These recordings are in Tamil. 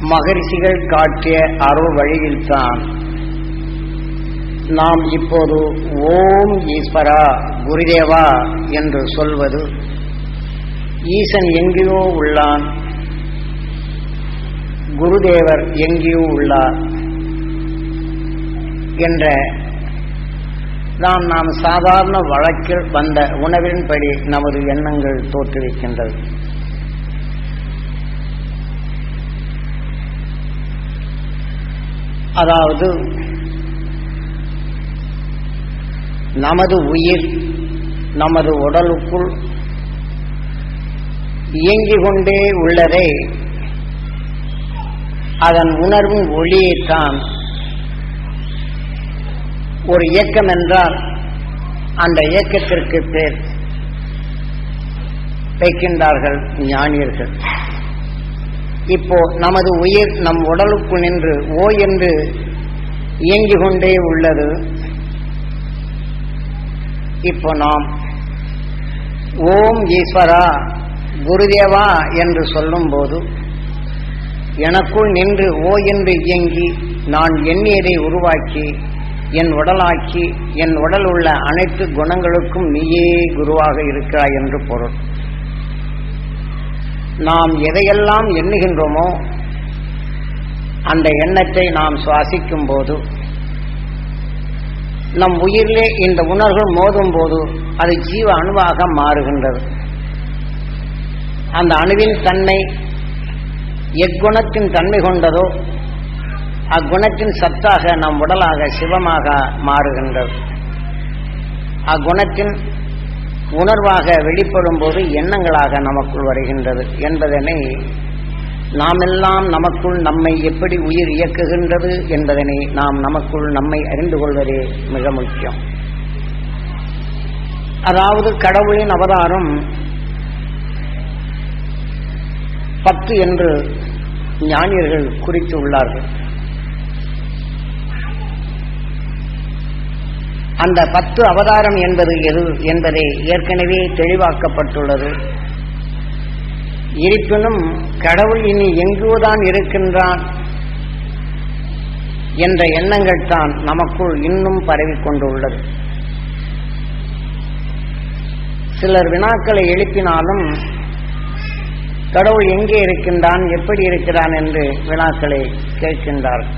மகரிஷிகள் காட்டிய அருள் வழியில்தான் நாம் இப்போது ஓம் ஈஸ்வரா குருதேவா என்று சொல்வது. ஈசன் எங்கேயோ உள்ளான். குருதேவர் எங்கேயோ உள்ளார் என்ற நாம் நாம் சாதாரண வழக்கில் வந்த உணவின்படி நமது எண்ணங்கள் தோற்றுவிக்கின்றது. அதாவது நமது உயிர் நமது உடலுக்குள் இயங்கிக் கொண்டே உள்ளதே. அதன் உணர்வும் ஒளியைத்தான் ஒரு இயக்கம் என்றால் அந்த இயக்கத்திற்கு பேர் வைக்கின்றார்கள் ஞானியர்கள். இப்போ நமது உயிர் நம் உடலுக்குள் நின்று ஓ என்று இயங்கிக் கொண்டே உள்ளது. இப்போ நாம் ஓம் ஈஸ்வரா குருதேவா என்று சொல்லும்போது எனக்குள் நின்று ஓ என்று இயங்கி நான் எண்ணியதை உருவாக்கி என் உடலாக்கி என் உடல் உள்ள அனைத்து குணங்களுக்கும் நீயே குருவாக இருக்கிறாய் என்று பொருள். நாம் எதையெல்லாம் எண்ணுகின்றோமோ அந்த எண்ணத்தை நாம் சுவாசிக்கும் போது நம் உயிரிலே இந்த உணர்வு மோதும் போது அது ஜீவ அணுவாக மாறுகின்றது. அந்த அணுவின் தன்மை எக்குணத்தின் தன்மை கொண்டதோ அக்குணத்தின் சத்தாக நம் உடலாக சிவமாக மாறுகின்றது. அக்குணத்தின் உணர்வாக வெளிப்படும் போது எண்ணங்களாக நமக்குள் வருகின்றது என்பதனை நாமெல்லாம் நமக்குள் நம்மை எப்படி உயிர் இயக்குகின்றது என்பதனை நாம் நமக்குள் நம்மை அறிந்து கொள்வதே மிக முக்கியம். அதாவது கடவுளின் அவதாரம் பத்து என்று ஞானியர்கள் குறித்து உள்ளார்கள் அந்த பத்து அவதாரம் என்பது எது என்பதை ஏற்கனவே தெளிவாக்கப்பட்டுள்ளது. இருப்பினும் கடவுள் இனி எங்குதான் இருக்கின்றான் என்ற எண்ணங்கள் தான் நமக்குள் இன்னும் பரவிக்கொண்டுள்ளது சிலர் வினாக்களை எழுப்பினாலும் கடவுள் எங்கே இருக்கின்றான் எப்படி இருக்கிறான் என்று வினாக்களை கேட்கின்றார்கள்.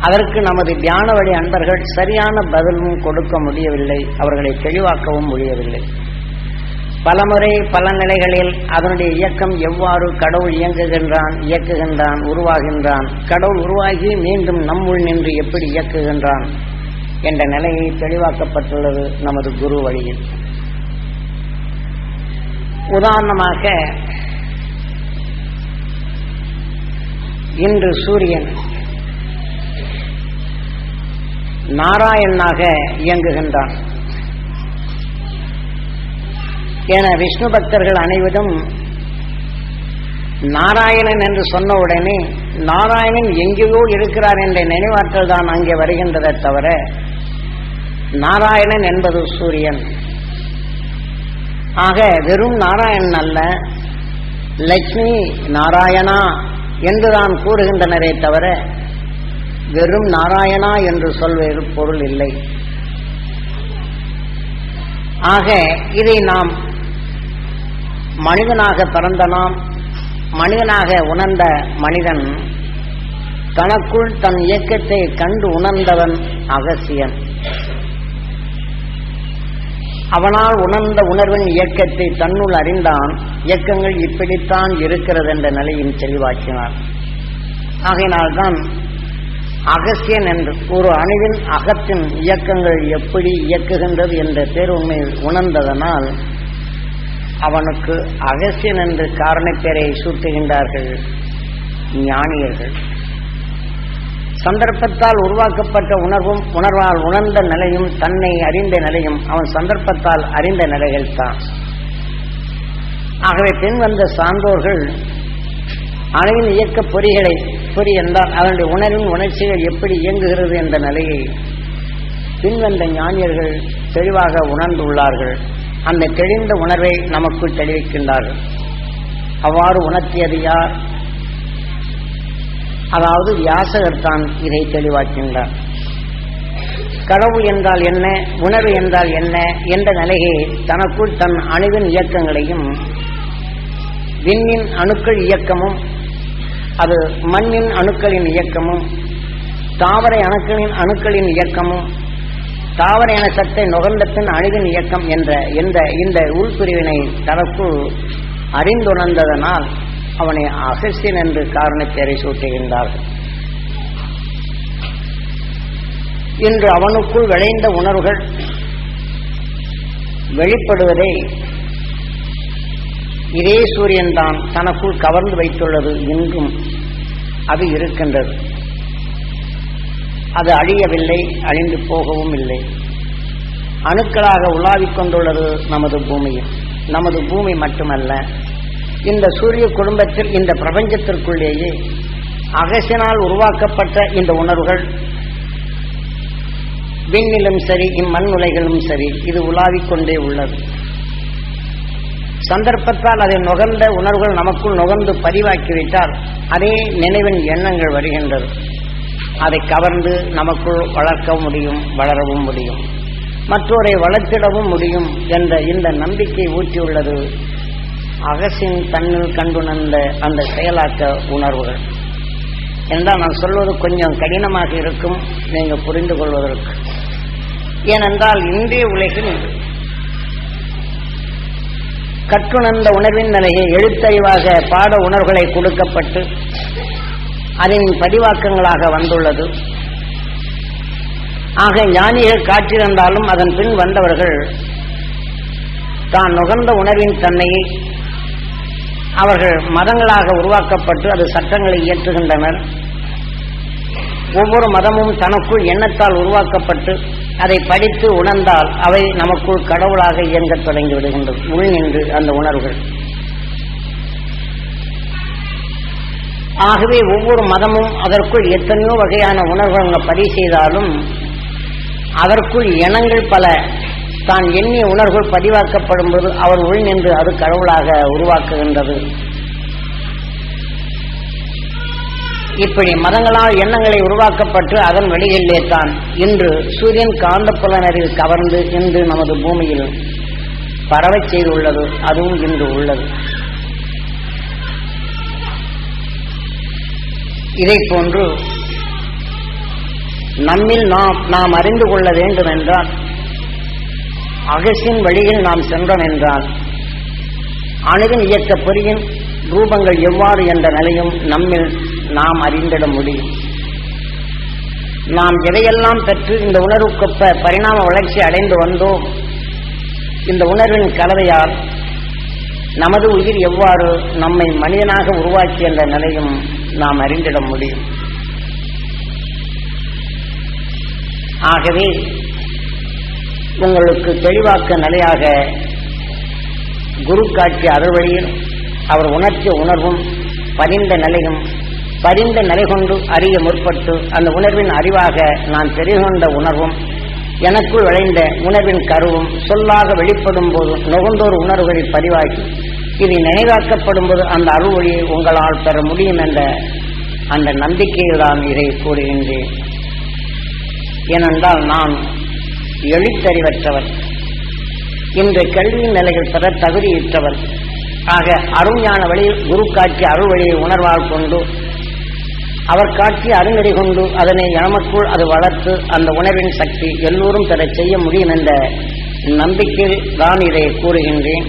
அதற்கு நமது தியான வழி அன்பர்கள் சரியான பதிலும் கொடுக்க முடியவில்லை அவர்களை தெளிவாக்கவும் முடியவில்லை. பலமுறை பல நிலைகளில் அதனுடைய இயக்கம் எவ்வாறு கடவுள் இயங்குகின்றான் இயக்குகின்றான் உருவாகின்றான் கடவுள் உருவாகி மீண்டும் நம்முள் நின்று எப்படி இயக்குகின்றான் என்ற நிலையை தெளிவாக்கப்பட்டுள்ளது நமது குரு வழியில். உதாரணமாக இன்று சூரியன் நாராயணனாக இயங்குகின்றான். என விஷ்ணு பக்தர்கள் அனைவரும் நாராயணன் என்று சொன்ன உடனே நாராயணன் எங்கேயோ இருக்கிறார் என்ற நினைவாற்றல் தான் அங்கே வருகின்றதை தவிர நாராயணன் என்பது சூரியன் ஆக வெறும் நாராயணன் அல்ல லட்சுமி நாராயணா என்றுதான் கூறுகின்றனரே தவிர வெறும் நாராயணா என்று சொல்வது பொருள் இல்லை. ஆக இதை நாம் மனிதனாக பிறந்த நாம் மனிதனாக உணர்ந்த மனிதன் தனக்குள் தன் இயக்கத்தை கண்டு உணர்ந்தவன் அகசியன். அவனால் உணர்ந்த உணர்வின் இயக்கத்தை தன்னுள் அறிந்தான் இயக்கங்கள் இப்படித்தான் இருக்கிறது என்ற நிலையில் தெளிவாக்கினார் ஆகையினால்தான் அகசியன் என்று. ஒரு அணுவின் அகத்தின் இயக்கங்கள் எப்படி இயக்குகின்றது என்ற பேருண்மை உணர்ந்ததனால் அவனுக்கு அகசியன் என்று காரணப்பேரை சூட்டுகின்றார்கள் ஞானியர்கள். சந்தர்ப்பத்தால் உருவாக்கப்பட்ட உணர்வும் உணர்வால் உணர்ந்த நிலையும் தன்னை அறிந்த நிலையும் அவன் சந்தர்ப்பத்தால் அறிந்த நிலைகள் தான். ஆகவே பின் வந்த சான்றோர்கள் அணுவின் இயக்க பொறிகளை எப்படி என்றால் அவனுடைய உணர்வின் உணர்ச்சிகள் எப்படி இயங்குகிறது என்ற நிலையை பின்வந்த ஞானியர்கள் தெளிவாக உணர்ந்துள்ளார்கள். அந்த தெளிந்த உணர்வை நமக்குள் தெளிவிக்கின்றார்கள். அவ்வாறு உணர்த்தியது யார்? அதாவது வியாசகர் தான் இதை தெளிவாக்கின்றார். கடவுள் என்றால் என்ன உணர்வு என்றால் என்ன என்ற நிலையை தனக்குள் தன் அணுவின் இயக்கங்களையும் விண்ணின் அணுக்கள் இயக்கமும் அது மண்ணின் அணுக்களின் இயக்கமும் தாவர அணுக்களின் அணுக்களின் இயக்கமும் தாவர என சத்தை நுகர்ந்தத்தின் அணுவின் இயக்கம் என்ற இந்த இந்த உள்பிரிவினை தரப்பு அறிந்துணர்ந்ததனால் அவனை அகசியன் என்று காரணப்பேரை சூட்டுகின்றார்கள் இன்று அவனுக்குள் விளைந்த உணர்வுகள் வெளிப்படுவதை இதே சூரியன் தான் தனக்குள் கவர்ந்து வைத்துள்ளது இன்றும் அது இருக்கின்றது. அது அழியவில்லை அழிந்து போகவும் இல்லை. அணுக்களாக உலாவிக் கொண்டுள்ளது நமது பூமியில் நமது பூமி மட்டுமல்ல இந்த சூரிய குடும்பத்தில் இந்த பிரபஞ்சத்திற்குள்ளேயே அகசினால் உருவாக்கப்பட்ட இந்த உணர்வுகள் விண்ணிலும் சரி இம்மண் உலைகளும் சரி இது உலாவிக் கொண்டே உள்ளது. சந்தர்ப்பத்தால் அதை நுகர்ந்த உணர்வுகள் நமக்குள் நுகர்ந்து பதிவாக்கிவிட்டால் அதே நினைவின் எண்ணங்கள் வருகின்றது. அதை கவர்ந்து நமக்குள் வளர்க்க முடியும் வளரவும் முடியும். மற்றோரை வளர்த்திடவும் முடியும் என்ற இந்த நம்பிக்கை ஊற்றியுள்ளது அகசின் தன்னில் கண்டுணர்ந்த அந்த செயலாக்க உணர்வுகள். என்றால் நான் சொல்வது கொஞ்சம் கடினமாக இருக்கும் நீங்கள் புரிந்து கொள்வதற்கு. ஏனென்றால் இந்திய உலகில் கற்றுணர்ந்த உணர்வின் நிலையை எழுத்தறிவாக பாட உணர்வுகளை கொடுக்கப்பட்டு அதன் பதிவாக்கங்களாக வந்துள்ளது. ஆக ஞானிகள் காற்றிருந்தாலும் அதன் பின் வந்தவர்கள் தான் நுகர்ந்த உணர்வின் தன்மையை அவர்கள் மதங்களாக உருவாக்கப்பட்டு அது சட்டங்களை இயற்றுகின்றனர். ஒவ்வொரு மதமும் தனக்குள் எண்ணத்தால் உருவாக்கப்பட்டு அதை படித்து உணர்ந்தால் அவை நமக்குள் கடவுளாக இயங்கத் தொடங்கி விடுகின்றது உள் நின்று அந்த உணர்வுகள். ஆகவே ஒவ்வொரு மதமும் அதற்குள் எத்தனையோ வகையான உணர்வுகள் பதிவு செய்தாலும் அதற்குள் எண்ணங்கள் பல. தான் எண்ணிய உணர்வுகள் பதிவாக்கப்படும் போது அவர் உள் நின்று அது கடவுளாக உருவாக்குகின்றது. இப்படி மதங்களால் எண்ணங்களை உருவாக்கப்பட்டு அதன் வழிகளிலே தான் இன்று சூரியன் காந்த கவர்ந்து இன்று நமது பூமியில் பரவச் செய்துள்ளது அதுவும் இன்று உள்ளது. இதை போன்று நம்மில் நாம் நாம் அறிந்து கொள்ள வேண்டும் என்றால் அகசின் வழியில் நாம் சென்றோம் என்றால் அணுவின் இயக்க பொறியின் ரூபங்கள் எவ்வாறு என்ற நிலையும் நம்மில் நாம் அறிந்திட முடியும். நாம் எதையெல்லாம் பெற்று இந்த உணர்வுக்கொப்ப பரிணாம வளர்ச்சி அடைந்து வந்தோம். இந்த உணர்வின் கலவையால் நமது உயிர் எவ்வாறு நம்மை மனிதனாக உருவாக்கி என்ற நிலையும் நாம் அறிந்திட முடியும். ஆகவே உங்களுக்கு தெளிவாக்க நிலையாக குரு காட்சி அறுவழியில் அவர் உணர்ச்சி உணர்வும் பரிந்த நிலையும் பரிந்த நிலை கொண்டு அறிய முற்பட்டு அந்த உணர்வின் அறிவாக நான் தெரிகொண்ட உணர்வும் எனக்குள் விளைந்த உணர்வின் கருவும் சொல்லாக வெளிப்படும் போது நுகர்ந்தோர் உணர்வுகளில் பதிவாகி இது நினைவாக்கப்படும் போது அந்த அருள்வழியை உங்களால் பெற முடியும் என்ற அந்த நம்பிக்கையில் தான் இதை கூறுகின்றேன். ஏனென்றால் நான் எழுத்தறிவற்றவர். இன்று கல்வியின் நிலைகள் பெற தகுதியற்றவர். ஆக அருஞான வழியில் குரு காட்சி அருள் வழியை உணர்வால் கொண்டு அவர் காட்சி அருங்கடி கொண்டு அதனை நமக்குள் அது வளர்த்து அந்த உணர்வின் சக்தி எல்லோரும் பெற செய்ய முடியும் என்ற நம்பிக்கையில் தான் இதை கூறுகின்றேன்.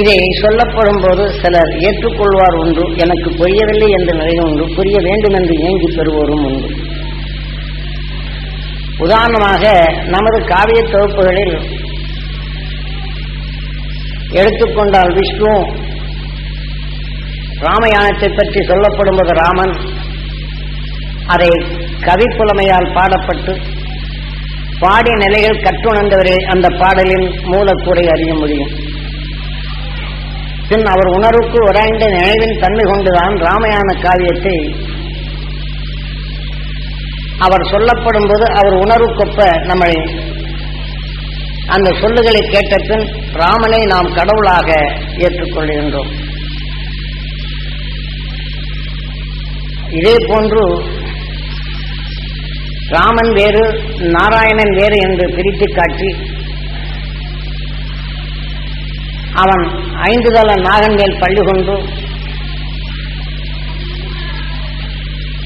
இதை சொல்லப்படும் போது சிலர் ஏற்றுக்கொள்வார் உண்டு எனக்கு புரியவில்லை என்ற நிலையும் உண்டு புரிய வேண்டும் என்று ஏங்கி பெறுவோரும் உண்டு. உதாரணமாக நமது காவிய தொகுப்புகளில் எடுத்துக்கொண்டால் விஷ்ணு. ராமயானத்தை பற்றி சொல்லப்படும் போது ராமன் அதை கவிப்புலமையால் பாடப்பட்டு பாடிய நிலைகள் கற்றுணர்ந்தவரே அந்த பாடலின் மூலக்கூறை அறிய முடியும். பின் அவர் உணர்வுக்கு உராய்ந்த நினைவின் தன்மை கொண்டுதான் ராமயான காவியத்தை அவர் சொல்லப்படும் போது அவர் உணர்வுக்கொப்ப நம்மை அந்த சொல்லுகளை கேட்ட பின் ராமனை நாம் கடவுளாக ஏற்றுக்கொள்கின்றோம். இதே போன்று ராமன் வேறு நாராயணன் வேறு என்று பிரித்து காட்டி அவன் ஐந்து தள நாகன் மேல் பள்ளி கொண்டு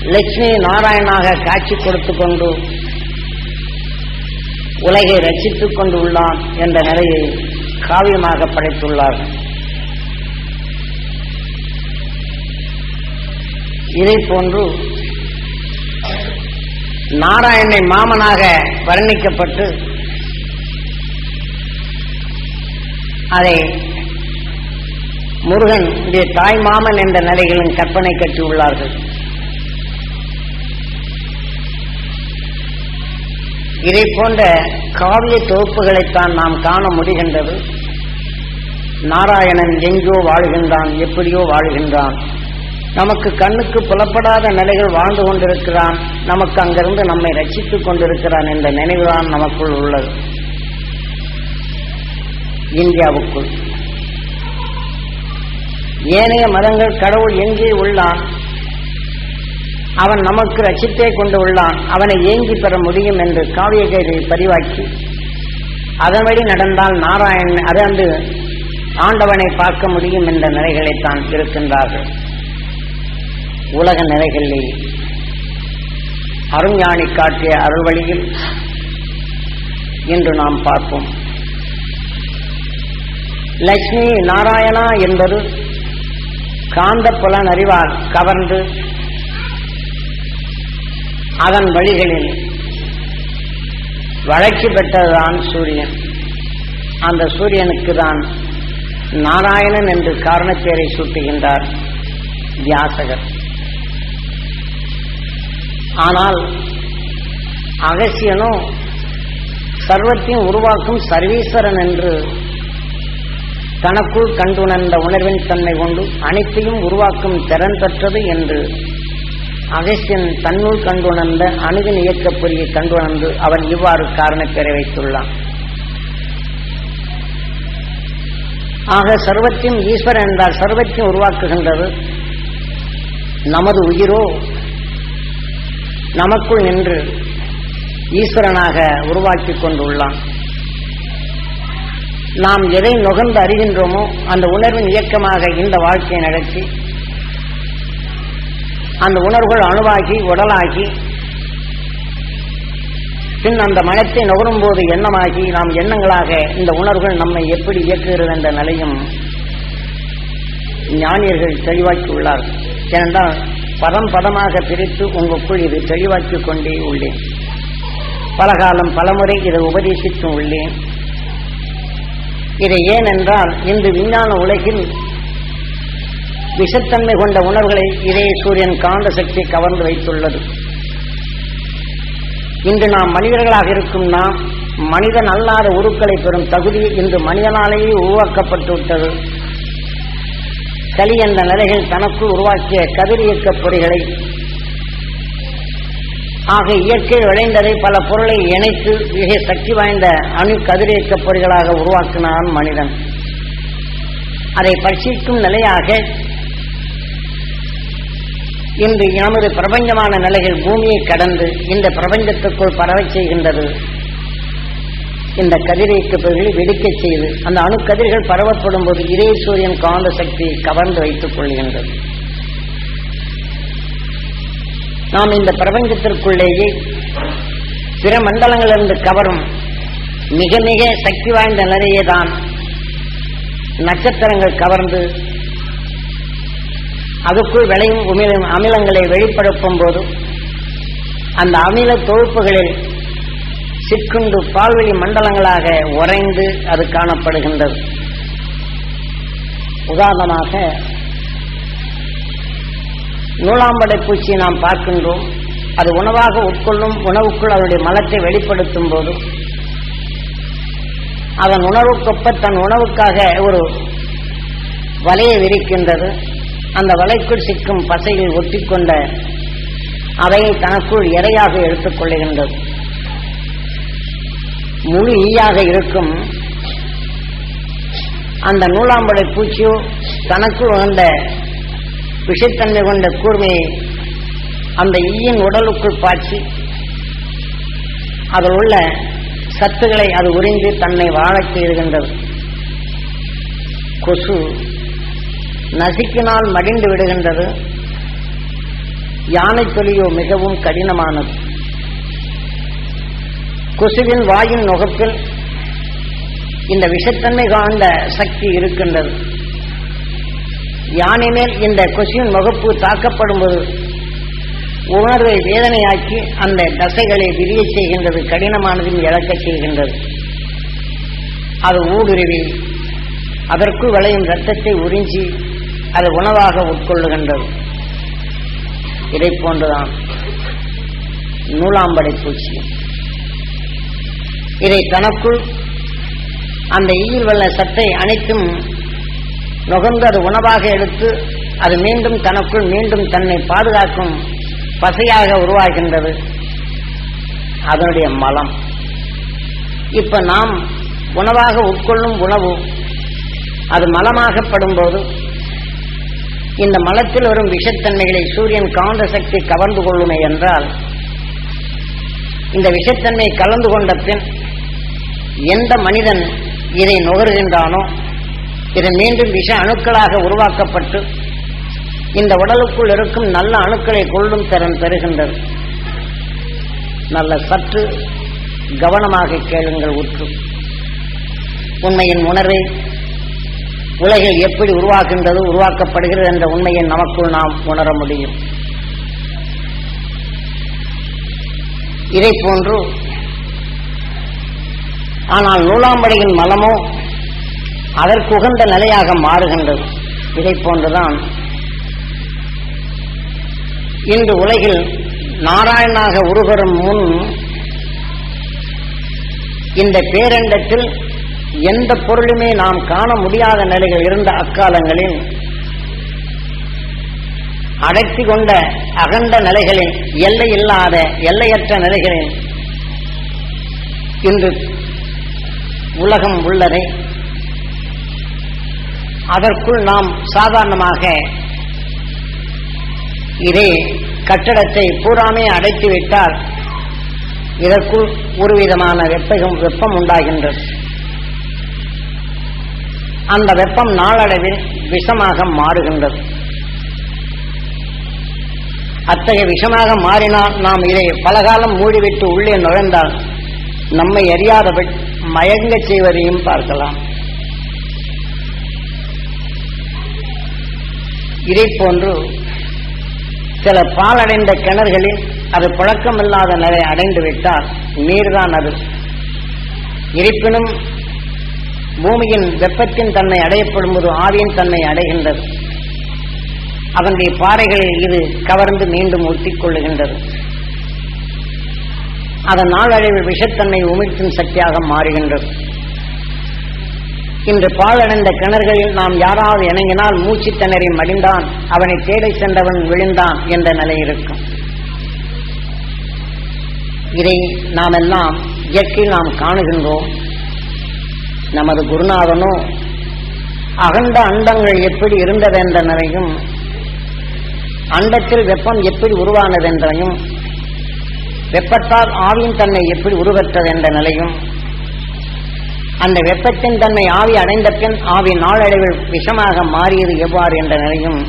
லட்சுமி நாராயணாக காட்சி கொடுத்து கொண்டு உலகை ரசித்துக் கொண்டுள்ளான் என்ற நிலையை காவியமாக படைத்துள்ளார்கள் இதை போன்று நாராயணனை மாமனாக வர்ணிக்கப்பட்டு அதை முருகன் தாய் மாமன் என்ற நிலையிலும் கற்பனை கட்டியுள்ளார்கள். இதை போன்ற காவிய தொகுப்புகளைத்தான் நாம் காண முடிகின்றது. நாராயணன் எங்கோ வாழ்கின்றான் எப்படியோ வாழ்கின்றான். நமக்கு கண்ணுக்கு புலப்படாத நிலைகள் வாழ்ந்து கொண்டிருக்கிறான். நமக்கு அங்கிருந்து நம்மை ரசித்துக் கொண்டிருக்கிறான் என்ற நினைவுதான் நமக்குள் உள்ளது. இந்தியாவுக்குள். ஏனைய மதங்கள் கடவுள் எங்கே உள்ளான்? அவன் நமக்கு ரசித்தே கொண்டு உள்ளான். அவனை ஏங்கி பெற முடியும் என்று காவிய கைதை பதிவாக்கி. அதன்படி நடந்தால் நாராயணன் அன்று ஆண்டவனை பார்க்க முடியும் என்ற நிலைகளைத்தான் இருக்கின்றார்கள். உலக நிலைகளில் அருஞானி காட்டிய அருள்வழியில் இன்று நாம் பார்ப்போம். லட்சுமி நாராயணா என்பது காந்த புலன் அறிவால் கவர்ந்து அதன் வழிகளில் வளர்ச்சி பெற்றதுதான் சூரியன். அந்த சூரியனுக்கு தான் நாராயணன் என்று காரணச்சேரை சூட்டுகின்றார் வியாசகர் ஆனால் அகசியனோ சர்வத்தையும் உருவாக்கும் சர்வீஸ்வரன் என்று தனக்குள் கண்டுணர்ந்த உணர்வின் தன்மை கொண்டு அனைத்தையும் உருவாக்கும் திறன் பெற்றது என்று அகசியன் தன்னுள் கண்டுணர்ந்த அணுகின் இயக்கப் பொறியை கண்டுணர்ந்து அவன் இவ்வாறு காரணப்பெற வைத்துள்ளான். ஆக சர்வத்தையும் ஈஸ்வரன் என்றால் சர்வத்தையும் உருவாக்குகின்றது. நமது உயிரோ நமக்குள் நின்று ஈஸ்வரனாக உருவாக்கி கொண்டுள்ளான். நாம் எதை நுகர்ந்து அறிகின்றோமோ அந்த உணர்வின் இயக்கமாக இந்த வாழ்க்கையை நடத்தி அந்த உணர்வுகள் அணுவாகி உடலாகி பின் அந்த மனத்தை நுகரும் போது எண்ணமாகி நாம் எண்ணங்களாக இந்த உணர்வுகள் நம்மை எப்படி இயக்குகிறது என்ற நிலையும் ஞானியர்கள் தெளிவாக்கி உள்ளார். ஏனென்றால் பதம் பதமாக பிரித்து உங்களுக்குள் இது தெளிவாக்கிக் கொண்டே உள்ளேன். பல காலம் பலமுறை இதை உபதேசித்தும் உள்ளேன். இதை ஏனென்றால் இன்று விஞ்ஞான உலகில் விஷத்தன்மை கொண்ட உணர்வுகளை இதே சூரியன் காந்த சக்தி கவர்ந்து வைத்துள்ளது. இன்று நாம் மனிதர்களாக இருக்கும் நாம் மனிதன் அல்லாத உருக்களை பெறும் தகுதி இன்று மனிதனாலேயே உருவாக்கப்பட்டு விட்டது கலி என்ற நிலைகள் தனக்குள் உருவாக்கிய கதிரியக்க பொறிகளை ஆக இயற்கை விளைந்ததை பல பொருளை இணைத்து மிக சக்தி வாய்ந்த அணு கதிரியக்க பொறிகளாக உருவாக்கினான் மனிதன். அதை பரிசீலிக்கும் நிலையாக இன்று நமது பிரபஞ்சமான நிலைகள் பூமியை கடந்து இந்த பிரபஞ்சத்துக்குள் பரவச் செய்கின்றது. இந்த கதிரியக்க பொருள்களை வெடிக்கச் செய்து அந்த அணுக்கதிர்கள் பரவப்படும் போது இதே சூரியன் காந்த சக்தியை கவர்ந்து வைத்துக் கொள்கின்றது. நாம் இந்த பிரபஞ்சத்திற்குள்ளேயே பிற மண்டலங்களிலிருந்து கவரும் மிக மிக சக்தி வாய்ந்த நிலையே தான் நட்சத்திரங்கள் கவர்ந்து அதுக்குள் விளையும் உமிழும் அமிலங்களை வெளிப்படுத்தும் போது அந்த அமில தொகுப்புகளில் சிக்குண்டு பால்வெளி மண்டலங்களாக உறைந்து அது காணப்படுகின்றது. உதாரணமாக நூலாம்படை பூச்சியை நாம் பார்க்கின்றோம். அது உணவாக உட்கொள்ளும் உணவுக்குள் அதனுடைய மலத்தை வெளிப்படுத்தும் போது அதன் உணவுக்கொப்ப தன் உணவுக்காக ஒரு வலையை விரிக்கின்றது. அந்த வலைக்குள் சிக்கும் பசையில் ஒட்டிக்கொண்ட அதையை தனக்குள் எடையாக எடுத்துக் கொள்ளுகின்றது. முழு ஈயாக இருக்கும். அந்த நூலாம்படை பூச்சியோ தனக்குள் உகந்த விஷத்தன்மை கொண்ட கூர்மையை அந்த ஈயின் உடலுக்குள் பாய்ச்சி அதில் உள்ள சத்துக்களை அது உறிந்து தன்னை வாழச் செய்கின்றது. கொசு நசுக்கினால் மடிந்து விடுகின்றது. யானை தொலியோ மிகவும் கடினமானது. கொசுவின் வாயின் நுகப்பில் இந்த விஷத்தன்மை காண்ட சக்தி இருக்கின்றது. யானை மேல் இந்த கொசுவின் முகப்பு தாக்கப்படும் போது உணர்வை வேதனையாக்கி அந்த தசைகளை விரிய செய்கின்றது கடினமானதும் இழக்க செய்கின்றது. அது ஊடுருவி அதற்குள் விளையும் ரத்தத்தை உறிஞ்சி அது உணவாக உட்கொள்ளுகின்றது. இதை போன்றுதான் நூலாம்படை பூச்சி இதை தனக்குள் அந்த ஈயில் உள்ள சத்தை அனைத்தும் நுகர்ந்து அது உணவாக எடுத்து அது மீண்டும் தனக்குள் மீண்டும் தன்னை பாதுகாக்கும் பசையாக உருவாகின்றது. அதனுடைய மலம். இப்ப நாம் உணவாக உட்கொள்ளும் உணவு அது மலமாகப்படும் போது இந்த மலத்தில் வரும் விஷத்தன்மைகளை சூரியன் காந்த சக்தி கவர்ந்து கொள்ளுமே என்றால் இந்த விஷத்தன்மை கலந்து கொண்ட பின் எந்த மனிதன் இதை நுகர்கின்றானோ இது மீண்டும் விஷ அணுக்களாக உருவாக்கப்பட்டு இந்த உடலுக்குள் இருக்கும் நல்ல அணுக்களை கொள்ளும் திறன் பெறுகின்றது. நல்ல சற்று கவனமாக கேளுங்கள் உற்று. உண்மையின் உணர்வை உலகில் எப்படி உருவாகின்றது உருவாக்கப்படுகிறது என்ற உண்மையை நமக்குள் நாம் உணர முடியும். இதை போன்று ஆனால் நூலாம்படையின் மலமோ அதற்குகந்த நிலையாக மாறுகின்றது. இதை போன்றுதான் இன்று உலகில் நாராயணாக உருவரும் முன் இந்த பேரண்டத்தில் எந்த பொருளுமே நாம் காண முடியாத நிலைகள் இருந்த அக்காலங்களில் அடக்கி கொண்ட அகண்ட நிலைகளில் எல்லை இல்லாத எல்லையற்ற நிலைகளில் இன்று உலகம் உள்ளதை அதற்குள் நாம் சாதாரணமாக இதே கட்டடத்தை பூராமே அடைத்து விட்டால் இதற்குள் ஒரு விதமான வெப்பம் வெப்பம் உண்டாகின்றது. அந்த வெப்பம் நாளடைவில் விஷமாக மாறுகின்றது. அத்தகைய விஷமாக மாறினால் நாம் இதை பலகாலம் மூடிவிட்டு உள்ளே நுழைந்தால் நம்மை அறியாதபடி மயங்க செய்வதையும் பார்க்கலாம். இதை போன்று சில பாலடைந்த கிணறுகளில் அது பழக்கமில்லாத நிலை அடைந்துவிட்டால் நீர்தான் அது. இருப்பினும் பூமியின் வெப்பத்தின் தன்மை அடையப்படும் போது ஆவியின் தன்மை அடைகின்றது. அதனுடைய பாறைகளில் இது கவர்ந்து மீண்டும் ஒட்டிக் கொள்ளுகின்றது. அதன் நாளடைவில் விஷத்தன்மை உமிழ்த்தும் சக்தியாக மாறுகின்றது. இன்று பாழடைந்த கிணறுகளில் நாம் யாராவது இணங்கினால் மூச்சு திணறி மடிந்தான் அவனை தேடி சென்றவன் விழுந்தான் என்ற நிலை இருக்கும். இதை நாம் எல்லாம் இயற்கையில் நாம் காணுகின்றோம். நமது குருநாதனும் அகண்ட அண்டங்கள் எப்படி இருந்ததென்றனையும் அண்டத்தில் வெப்பம் எப்படி உருவானதென்றையும் வெப்பத்தால் ஆவியின் தன்மை எப்படி உருவற்றது என்ற நிலையும் அந்த வெப்பத்தின் தன்மை ஆவி அடைந்த பின் ஆவி நாளடைவில் விஷமாக மாறியது எவ்வாறு என்ற நிலையும்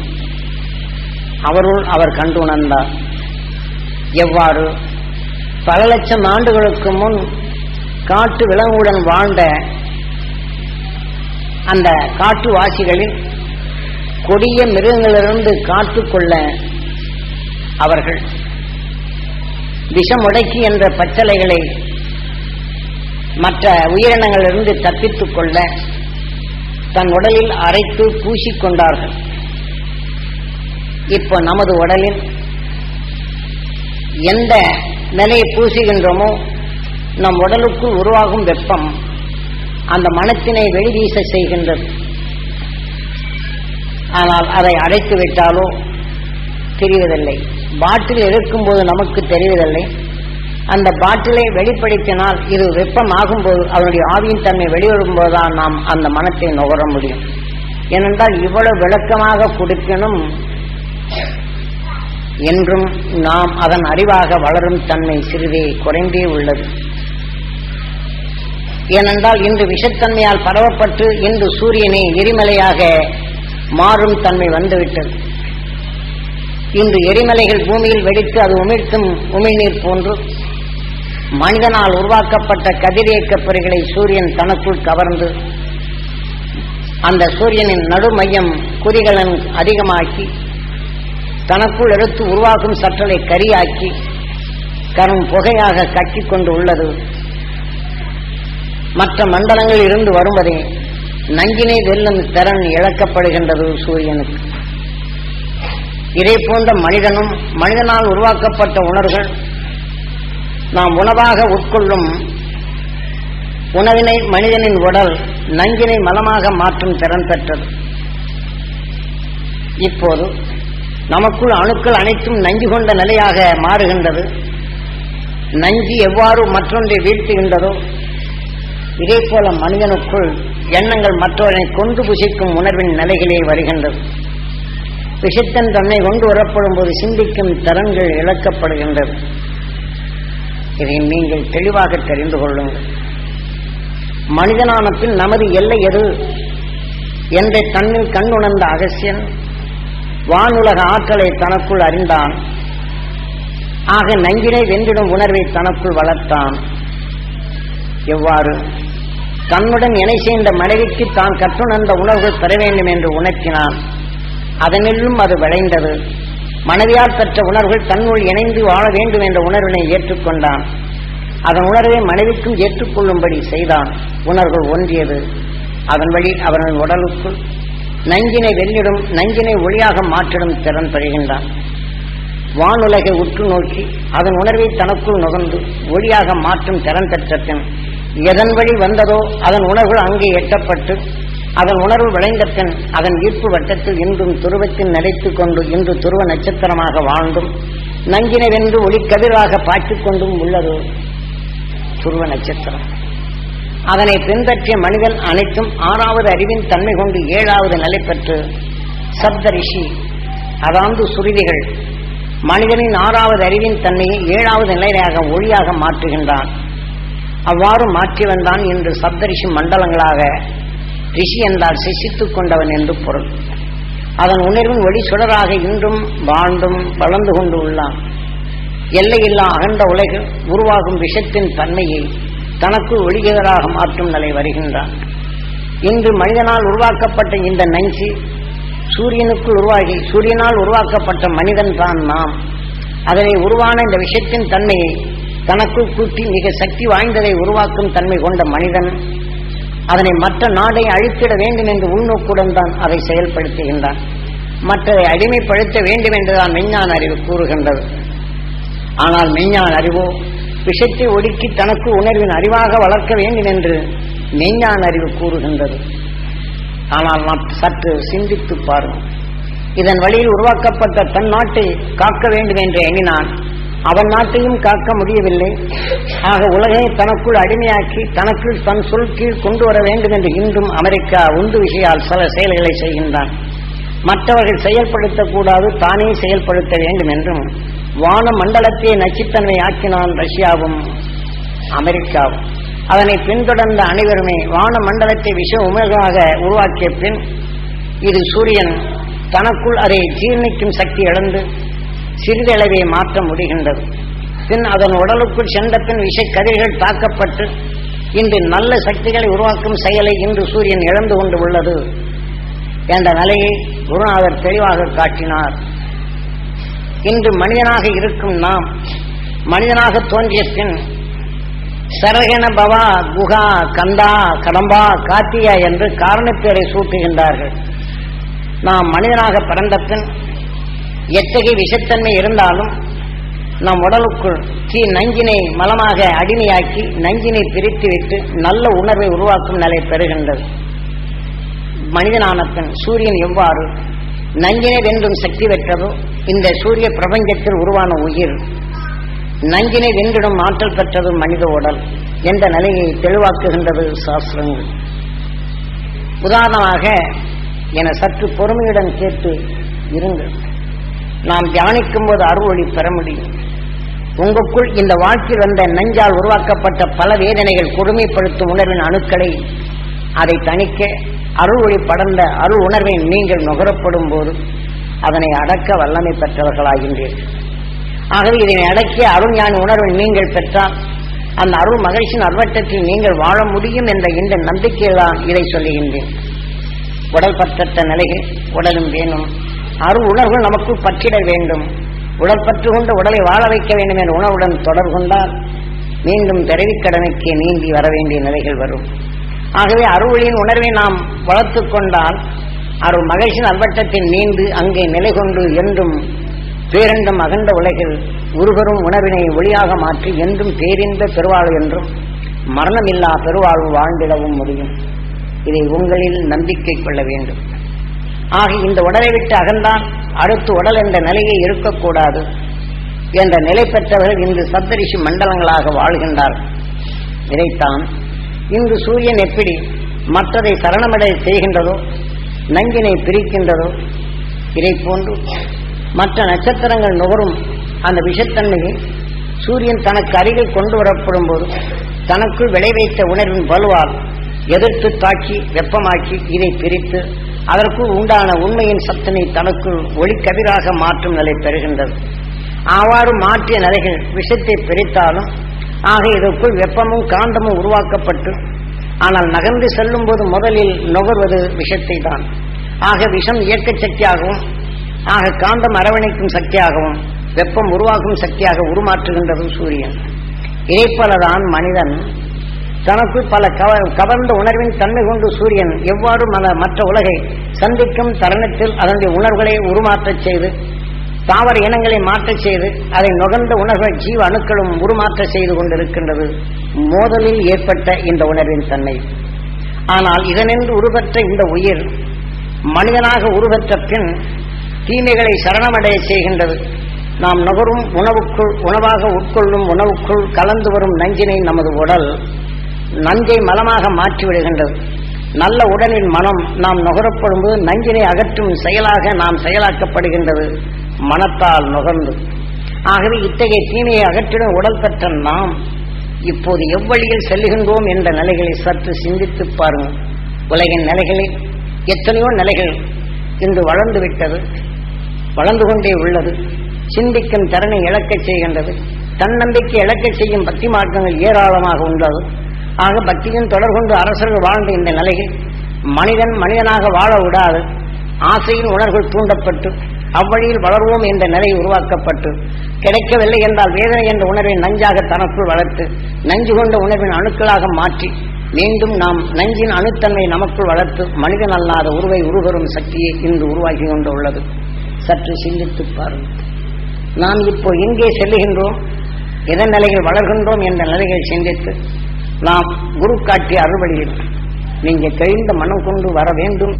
அவருள் அவர் கண்டு உணர்ந்தார் எவ்வாறு? பல லட்சம் ஆண்டுகளுக்கு முன் காட்டு விலங்குடன் வாழ்ந்த அந்த காட்டுவாசிகளில் கொடிய மிருகங்களிலிருந்து காத்துக்கொள்ள அவர்கள் விஷமுடக்கி என்ற பச்சலைகளை மற்ற உயிரினங்களிலிருந்து தப்பித்துக் கொள்ள தன் உடலில் அரைத்து பூசிக்கொண்டார்கள். இப்போ நமது உடலில் எந்த நிலையை பூசுகின்றோமோ நம் உடலுக்குள் உருவாகும் வெப்பம் அந்த மனத்தினை வெளிவீச செய்கின்றது. ஆனால் அதை அடைத்து விட்டாலோ தெரிவதில்லை. பாட்டில் இருக்கும்போது நமக்கு தெரிவதில்லை. அந்த பாட்டிலை வெளிப்படுத்தினால் இது வெப்பம் ஆகும்போது அவருடைய ஆவியின் தன்மை வெளிவரும்போதுதான் நாம் அந்த மனத்தை நுகர முடியும். ஏனென்றால் இவ்வளவு விளக்கமாக கொடுக்கணும் என்றும் நாம் அதன் அறிவாக வளரும் தன்மை சிறிதே குறைந்தே உள்ளது. ஏனென்றால் இன்று விஷத்தன்மையால் பரவப்பட்டு இன்று சூரியனை எரிமலையாக மாறும் தன்மை வந்துவிட்டது. இன்று எரிமலைகள் பூமியில் வெடித்து அது உமிழ்த்தும் உமிழ்நீர் போன்று மனிதனால் உருவாக்கப்பட்ட கதிரியக்கப் பொறிகளை சூரியன் தனக்குள் கவர்ந்து அந்த சூரியனின் நடுமையம் குறிகளன் அதிகமாக்கி தனக்குள் எடுத்து உருவாகும் சற்றலை கரியாக்கி கரும் புகையாக கட்டிக்கொண்டு உள்ளது. மற்ற மண்டலங்களில் இருந்து வருவதே நஞ்சினை வெல்லும் திறன் இழக்கப்படுகின்றது சூரியனுக்கு. இதை போன்ற மனிதனும் மனிதனால் உருவாக்கப்பட்ட உணர்வுகள் நாம் உணவாக உட்கொள்ளும் உணவினை மனிதனின் உடல் நஞ்சினை மலமாக மாற்றும் திறன் பெற்றது. இப்போது நமக்குள் அணுக்கள் அனைத்தும் நஞ்சு கொண்ட நிலையாக மாறுகின்றது. நஞ்சு எவ்வாறு மற்றொன்றை வீழ்த்துகின்றதோ இதே போல மனிதனுக்குள் எண்ணங்கள் மற்றவரை கொண்டு புசிக்கும் உணர்வின் நிலைகளே வருகின்றது. விஷத்தன் தன்னை கொண்டு வரப்படும் போது சிந்திக்கும் திறன்கள் இழக்கப்படுகின்றது. இதை நீங்கள் தெளிவாக தெரிந்து கொள்ளுங்கள். மனிதனான பின் நமது எல்லை எது? என்ற தன்னில் கண்ணுணர்ந்த அகசியன் வானுலக ஆற்றலை தனக்குள் அறிந்தான். ஆக நஞ்சினை வென்றிடும் உணர்வை தனக்குள் வளர்த்தான். எவ்வாறு? தன்னுடன் இணை சேர்ந்த மனைவிக்கு தான் கற்றுணர்ந்த உணர்வுகள் பெற வேண்டும் என்று உணர்த்தினான். அதனிலும் அது விளைந்தது. மனைவியால் பெற்ற உணர்வுகள் தன்னுள் இணைந்து வாழ வேண்டும் என்ற உணர்வினை ஏற்றுக்கொண்டான். அதன் உணர்வை மனைவிக்கும் ஏற்றுக்கொள்ளும்படி செய்தான். உணர்வுகள் ஒன்றியது. அதன் வழி அவனின் உடலுக்குள் நஞ்சினை வெள்ளிடும் நஞ்சினை ஒளியாக மாற்றிடும் திறன் பெறுகின்றான். வானுலகை உற்று நோக்கி அதன் உணர்வை தனக்குள் நுகர்ந்து ஒளியாக மாற்றும் திறன் பெற்ற பின் எதன் வழி வந்ததோ அதன் உணர்வு அங்கே எட்டப்பட்டு அதன் உணர்வு விளைந்த பின் அதன் ஈர்ப்பு வட்டத்தில் இன்றும் துருவத்தில் நிலைத்துக் கொண்டு இன்று துருவ நட்சத்திரமாக வாழ்ந்தும் நஞ்சினை வென்று ஒளிக்கதிராக பாய்ச்சிக் கொண்டும் உள்ளது துருவ நட்சத்திரம். அதனை பின்பற்றிய மனிதன் அனைத்தும் ஆறாவது அறிவின் தன்மை கொண்டு ஏழாவது நிலை பெற்று சப்த ரிஷி அதாவது சுருதிகள் மனிதனின் ஆறாவது அறிவின் தன்மையை ஏழாவது நிலையாக ஒளியாக மாற்றுகின்றான். அவ்வாறு மாற்றியவன் தான் இன்று சப்தரிஷி மண்டலங்களாக ரிஷி என்றால் சிசித்துக் கொண்டவன் என்று பொருள். அதன் உணர்வின் ஒளி சுடராக இன்றும் வாழ்ந்தும் வளர்ந்து கொண்டு உள்ளான். எல்லையில்லா அகண்ட உலகில் உருவாகும் விஷத்தின் தன்மையை தனக்கு ஒளிகராக மாற்றும் நிலை வருகின்றான். இன்று மனிதனால் உருவாக்கப்பட்ட இந்த நஞ்சு சூரியனுக்குள் உருவாகி சூரியனால் உருவாக்கப்பட்ட மனிதன் தான் நாம். அதனை உருவான இந்த விஷயத்தின் தன்மையை தனக்குள் கூட்டி மிக சக்தி வாய்ந்ததை உருவாக்கும் தன்மை கொண்ட மனிதன். அதனை மற்ற நாடை அழித்திட வேண்டும் என்று உள்நோக்குடன் தான் அதை செயல்படுத்துகின்றான். மற்றதை அடிமைப்படுத்த வேண்டும் என்றுதான் மெஞ்ஞான அறிவு கூறுகின்றது. ஆனால் மெஞ்ஞான அறிவோ விஷத்தை ஒடுக்கி தனக்கு உணர்வின் அறிவாக வளர்க்க வேண்டும் என்று மெஞ்ஞான அறிவு கூறுகின்றது. ஆனால் நாம் சற்று சிந்தித்து பாருங்கள். இதன் வழியில் உருவாக்கப்பட்ட தன் நாட்டை காக்க வேண்டும் என்று எண்ணினான் அவன் நாட்டையும் காக்க முடியவில்லை. ஆக உலகை தனக்குள் அடிமையாக்கி தனக்குள் தன் சொல் கீழ் கொண்டு வர வேண்டும் என்று இன்றும் அமெரிக்கா உந்து விஷயால் சில செயல்களை செய்கின்றான். மற்றவர்கள் செயல்படுத்தக்கூடாது தானே செயல்படுத்த வேண்டும் என்றும் வான மண்டலத்தை நச்சுத்தன்மை ஆக்கினான் ரஷ்யாவும் அமெரிக்காவும். அதனை பின்தொடர்ந்த அனைவருமே வான மண்டலத்தை விஷ உமிழ்காக உருவாக்கிய பின் இது சூரியன் தனக்குள் அதை ஜீர்ணிக்கும் சக்தி இழந்து சிறிதளவை மாற்ற முடிகின்றது. பின் அதன் உடலுக்குள் சென்ற பின் விஷ கதிர்கள் தாக்கப்பட்டு இன்று நல்ல சக்திகளை உருவாக்கும் செயலை இன்று சூரியன் இழந்து கொண்டு உள்ளது என்ற நிலையை குருநாதர் தெளிவாக காட்டினார். இன்று மனிதனாக இருக்கும் நாம் மனிதனாக தோன்றிய பின் சரகன பவா குகா கந்தா கடம்பா காத்தியா என்று காரணப்பேரை சூட்டுகின்றார்கள். நாம் மனிதனாக பிறந்த பின் எத்தகைய விஷத்தன்மை இருந்தாலும் நம் உடலுக்குள் தீ நஞ்சினை மலமாக அடிமையாக்கி நஞ்சினை பிரித்துவிட்டு நல்ல உணர்வை உருவாக்கும் நிலை பெறுகின்றது. மனிதனானத்தன் சூரியன் எவ்வாறு நஞ்சினை வென்றும் சக்தி பெற்றதோ இந்த சூரிய பிரபஞ்சத்தில் உருவான உயிர் நஞ்சினை வென்றிடும் ஆற்றல் பெற்றது மனித உடல் என்ற நிலையை தெளிவாக்குகின்றது சாஸ்திரங்கள். உதாரணமாக என சற்று பொறுமையுடன் கேட்டு இருங்கள். நாம் தியானிக்கும் போது அருள் பெற முடியும். உங்களுக்குள் இந்த வாழ்க்கையில் வந்த நெஞ்சால் உருவாக்கப்பட்ட பல வேதனைகள் கொடுமைப்படுத்தும் உணர்வின் அணுக்களை அதை தணிக்க அருள் ஒளி படர்ந்த அருள் உணர்வை நீங்கள் நுகரப்படும் போது அதனை அடக்க வல்லமை பெற்றவர்களாகின்றீர்கள். ஆகவே இதனை அடக்கிய அருள் ஞான உணர்வை நீங்கள் பெற்றால் அந்த அருள் மகிழ்ச்சியின் அர்வட்டத்தில் நீங்கள் வாழ முடியும் என்ற இந்த நம்பிக்கையில் தான் இதை சொல்லுகின்றேன். உடல் பற்றற்ற நிலைகள் உடலும் வேணும் அரு உணர்வு நமக்கு பற்றிட வேண்டும். உடல் பற்று கொண்டு உடலை வாழ வைக்க வேண்டும் என்ற உணவுடன் தொடர்பு கொண்டால் மீண்டும் பிறவிக் கடனுக்கு நீந்தி வர வேண்டிய நிலைகள் வரும். ஆகவே அருளின் உணர்வை நாம் வளர்த்து கொண்டால் அருள் மகிழ்ச்சியின் அல்வட்டத்தில் நீண்டு அங்கே நிலை கொண்டு என்றும் பேரண்டம் அகண்ட உலகில் உருவரும் உணர்வினை ஒளியாக மாற்றி என்றும் பேரின்ப பெருவாழ்வு என்றும் மரணமில்லா பெருவாழ்வு வாழ்ந்திடவும் முடியும். இதை உங்களில் நம்பிக்கை கொள்ள வேண்டும். ஆக இந்த உடலை விட்டு அகந்தான் அடுத்து உடல் என்ற நிலையை இருக்கக்கூடாது என்ற நிலை பெற்றவர்கள் இன்று சப்தரிஷி மண்டலங்களாக வாழ்கின்றார்கள் இதைத்தான் இன்று சூரியன் எப்படி மற்றதை சரணமடை செய்கின்றதோ நஞ்சினை பிரிக்கின்றதோ இதை போன்று மற்ற நட்சத்திரங்கள் நுகரும் அந்த விஷத்தன்மையை சூரியன் தனக்கு அருகில் கொண்டு வரப்படும் போது தனக்குள் விளைவைத்த உணர்வின் வலுவால் எதிர்த்து தாக்கி வெப்பமாக்கி இதை பிரித்து அதற்குள் உண்டான உண்மையின் சத்தினை தனக்குள் ஒளிக்கதிராக மாற்றும் நிலை பெறுகின்றது. அவ்வாறு மாற்றிய நிலைகள் விஷத்தை பிரித்தாலும் ஆக இதற்குள் வெப்பமும் காந்தமும் உருவாக்கப்பட்டு ஆனால் நகர்ந்து செல்லும் போது முதலில் நுகர்வது விஷத்தை தான் ஆக விஷம் இயக்க சக்தியாகவும் ஆக காந்தம் அரவணைக்கும் சக்தியாகவும் வெப்பம் உருவாக்கும் சக்தியாக உருமாற்றுகின்றது சூரியன். இதைப்போலதான் மனிதன் தனக்கு பல கவ- கவர்ந்த உணர்வின் தன்மை கொண்டு சூரியன் எவ்வாறு மன மற்ற உலகை சந்திக்கும் தருணத்தில் அதனுடைய உணர்வுகளை உருமாற்றச் செய்து தாவர இனங்களை மாற்றச் செய்து அதை நுகர்ந்த உணர்வை ஜீவ அணுக்களும் உருமாற்ற செய்து கொண்டிருக்கின்றது. மோதலில் ஏற்பட்ட இந்த உணர்வின் தன்மை. ஆனால் இதனின்று உருவற்ற இந்த உயிர் மனிதனாக உருவற்ற பின் தீமைகளை சரணமடைய செய்கின்றது. நாம் நுகரும் உணவுக்குள் உணவாக உட்கொள்ளும் உணவுக்குள் கலந்து வரும் நஞ்சினை நமது உடல் நஞ்சை மலமாக மாற்றிவிடுகின்றது. நல்ல உடலின் மனம் நாம் நுகரப்படும் போது நஞ்சினை அகற்றும் செயலாக நாம் செயலாக்கப்படுகின்றது. மனத்தால் நுகர்ந்து. ஆகவே இத்தகைய தீமையை அகற்றிடும் உடல் பெற்ற நாம் இப்போது எவ்வழியில் செல்லுகின்றோம் என்ற நிலைகளை சற்று சிந்தித்துப் பாருங்கள். உலகின் நிலைகளில் எத்தனையோ நிலைகள் இன்று வளர்ந்து விட்டது வளர்ந்து கொண்டே உள்ளது. சிந்திக்கும் திறனை இழக்கச் செய்கின்றது. தன்னம்பிக்கை இழக்கச் செய்யும் பக்தி மார்க்கங்கள் ஏராளமாக உள்ளது. ஆக பக்தியின் தொடர் கொண்டு அரசர்கள் வாழ்ந்த இந்த நிலையில் மனிதன் மனிதனாக வாழ விடாது. ஆசையின் உணர்வுகள் தூண்டப்பட்டு அவ்வழியில் வளர்வோம் என்ற நிலை உருவாக்கப்பட்டு கிடைக்கவில்லை என்றால் வேதனை என்ற உணர்வை நஞ்சாக தனக்குள் வளர்த்து நஞ்சு கொண்ட உணர்வின் அணுக்களாக மாற்றி மீண்டும் நாம் நஞ்சின் அணுத்தன்மை நமக்குள் வளர்த்து மனிதன் அல்லாத உருவை உருவரும் சக்தியை இன்று உருவாக்கி கொண்டு உள்ளது. சற்று சிந்தித்துப் பாருங்கள். நாம் இப்போ எங்கே செல்லுகின்றோம் எதன் நிலையில் வளர்கின்றோம் என்ற நிலையை சிந்தித்து நாம் குரு காட்டிய அறுவழியில் நீங்கள் தெரிந்த மனம் கொண்டு வர வேண்டும்.